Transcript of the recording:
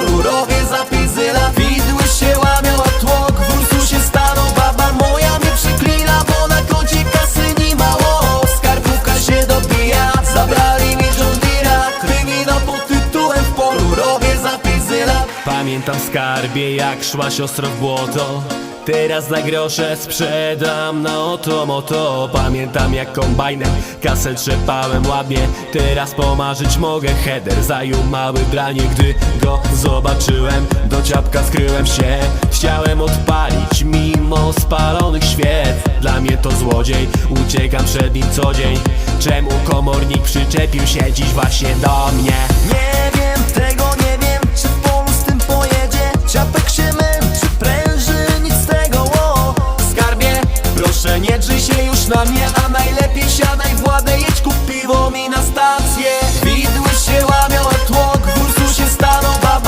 Robię zapisy Widły się łamią, a tłok. W ursu się stanął Baba moja mnie przyklina, bo na koncie kasy nie mało. Skarbówka się dobija, zabrali mi John Deere'a Krymina pod tytułem w polu. Robię zapisy lat Pamiętam skarbie jak szła siostro w błoto Teraz za grosze sprzedam na oto moto Pamiętam jak kombajnem kasę trzepałem ładnie. Teraz pomarzyć mogę header. Zajął mały dranie, gdy go zobaczyłem. Do ciapka skryłem się. Chciałem odpalić mimo spalonych świec. Dla mnie to złodziej, uciekam przed nim co dzień. Czemu komornik przyczepił się dziś właśnie do mnie? Nie Przenieczy się już na mnie,